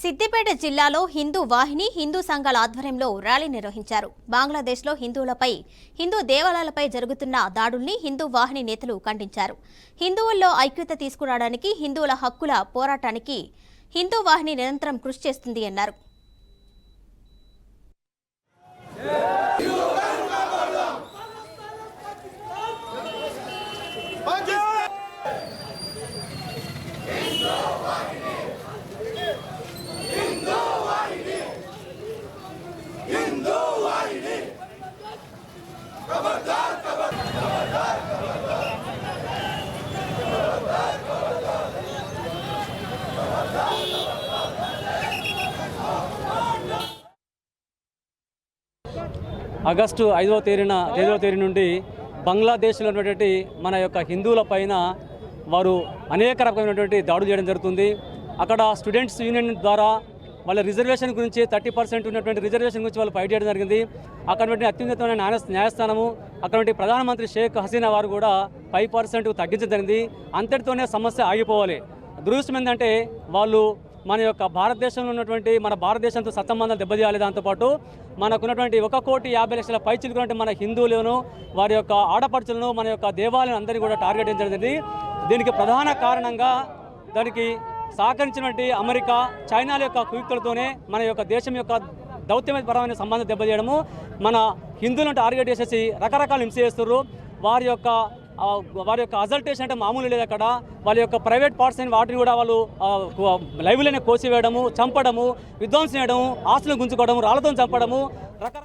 సిద్దిపేట జిల్లాలో హిందూ వాహిని హిందూ సంఘాల ఆధ్వర్యంలో ర్యాలీ నిర్వహించారు. బంగ్లాదేశ్లో హిందువులపై హిందూ దేవాలయాలపై జరుగుతున్న దాడుల్ని హిందూ వాహిని నేతలు ఖండించారు. హిందువుల్లో ఐక్యత తీసుకురావడానికి హిందువుల హక్కుల పోరాటానికి హిందూ వాహిని నిరంతరం కృషి చేస్తుంది అన్నారు. ఆగస్టు ఐదవ తేదీన ఐదవ తేదీ నుండి బంగ్లాదేశ్లో ఉన్నటువంటి మన యొక్క హిందువుల పైన వారు అనేక రకమైనటువంటి దాడులు చేయడం జరుగుతుంది. అక్కడ స్టూడెంట్స్ యూనియన్ ద్వారా వాళ్ళ రిజర్వేషన్ గురించి థర్టీ పర్సెంట్ ఉన్నటువంటి రిజర్వేషన్ గురించి వాళ్ళు ఫైట్ చేయడం జరిగింది. అక్కడ అత్యున్నతమైన న్యాయ న్యాయస్థానము అక్కడ ప్రధానమంత్రి షేక్ హసీనా వారు కూడా ఫైవ్ పర్సెంట్ తగ్గించడం జరిగింది. అంతటితోనే సమస్య ఆగిపోవాలి. దురదృష్టం ఏంటంటే వాళ్ళు మన యొక్క భారతదేశంలో ఉన్నటువంటి మన భారతదేశంతో సత్సంబంధాలు దెబ్బతీయాలి దాంతోపాటు మనకున్నటువంటి ఒక కోటి యాభై లక్షల పై చిలుకున్నటువంటి మన హిందువులను వారి యొక్క ఆడపడుచులను మన యొక్క దేవాలయం అందరినీ కూడా టార్గెట్ చేయడం జరిగింది. దీనికి ప్రధాన కారణంగా దానికి సహకరించినటువంటి అమెరికా చైనాల యొక్క కుయుక్తులతోనే మన యొక్క దేశం యొక్క దౌత్యపరమైన సంబంధం దెబ్బతీయడము. మన హిందువులను టార్గెట్ చేసేసి రకరకాల హింస చేస్తున్నారు వారి యొక్క వారి యొక్క అజల్టేషన్ అంటే మామూలు లేదు అక్కడ. వాళ్ళ యొక్క ప్రైవేట్ పార్ట్స్ అయిన వాటిని కూడా వాళ్ళు లైవ్లోనే కోసివేయడము చంపడము విధ్వంసం చేయడము ఆస్తులు గుంజుకోవడము రాళ్ళతో చంపడము రకరకాల